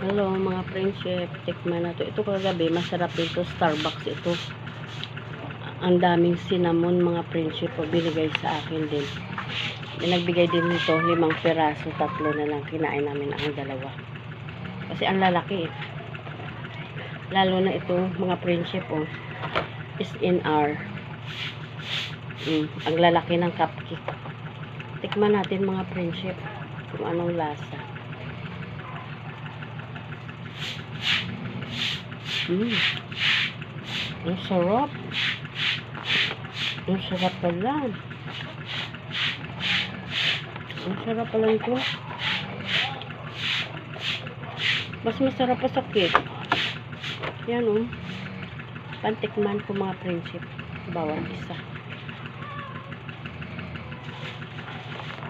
Hello mga friendship, tikman na to. Ito kagabi, masarap ito, Starbucks ito. Ang daming cinnamon mga friendship po, binigay sa akin din. Nagbigay din nito, limang peraso, tatlo na lang, kinain namin ang dalawa. Kasi ang lalaki eh. Lalo na ito, mga friendship oh, is in our mm, ang lalaki ng cupcake. Tikman natin mga friendship kung anong lasa. Mm. Ang sarap. Ang sarap pala. Ang sarap pala ito. Mas masarap pa sa cake. Yan o. Oh. Pantikman ko mga friendship. Bawang isa.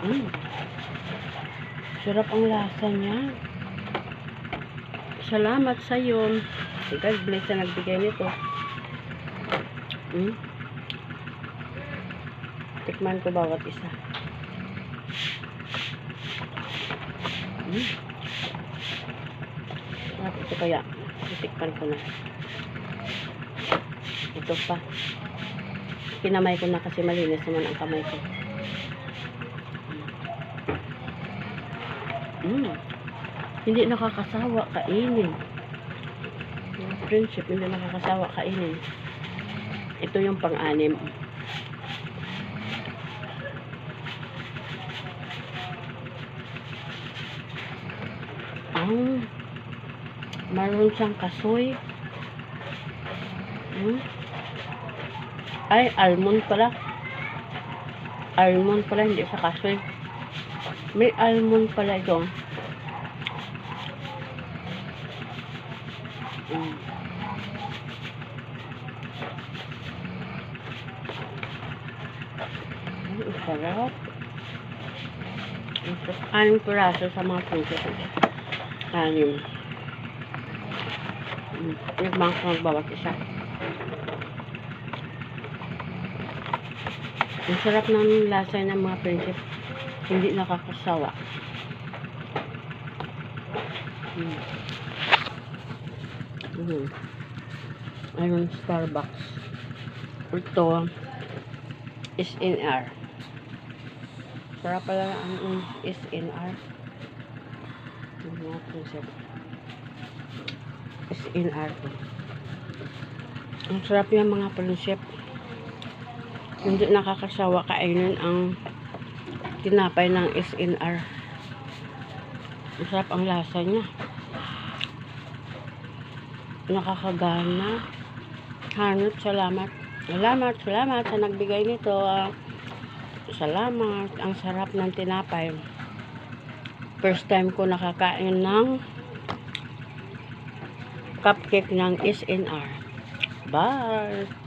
Mm. Sarap ang lasa niya. Salamat sa iyo. God bless na nagbigay nito. Hmm? Tikman ko bawat isa. Hmm? Sarap ito kaya. Tikman ko na. Ito pa. Kinamay ko na kasi malinis naman ang kamay ko. Hmm. Hindi nakakasawa kainin. Friendship, hindi nakakasawa kainin. Ito yung pang-anim. Ang maroon siyang kasoy. Hmm? Ay, almond pala. Almond pala, hindi sa kasoy. May almond pala ito. Ay, sarap. Sarap. Anim piraso sa mga princess. Anim. Mm. Nagmang ko magbawat isa. Ang sarap ng lasa ng mga princess. Hindi nakakasawa. Mm. Mm. Ayun, Starbucks. Ito, is in R. Sarap pala ang um, is in R. Yung mga concept. Is in R to. Ang sarap yung mga prinsip. Hindi nakakasawa kainin ang tinapay ng is in R. Ang sarap ang lasa niya nakakagana. Hanot, salamat. Salamat, salamat sa nagbigay nito. ah. Salamat. Ang sarap ng tinapay. First time ko nakakain ng cupcake ng SNR. Bye!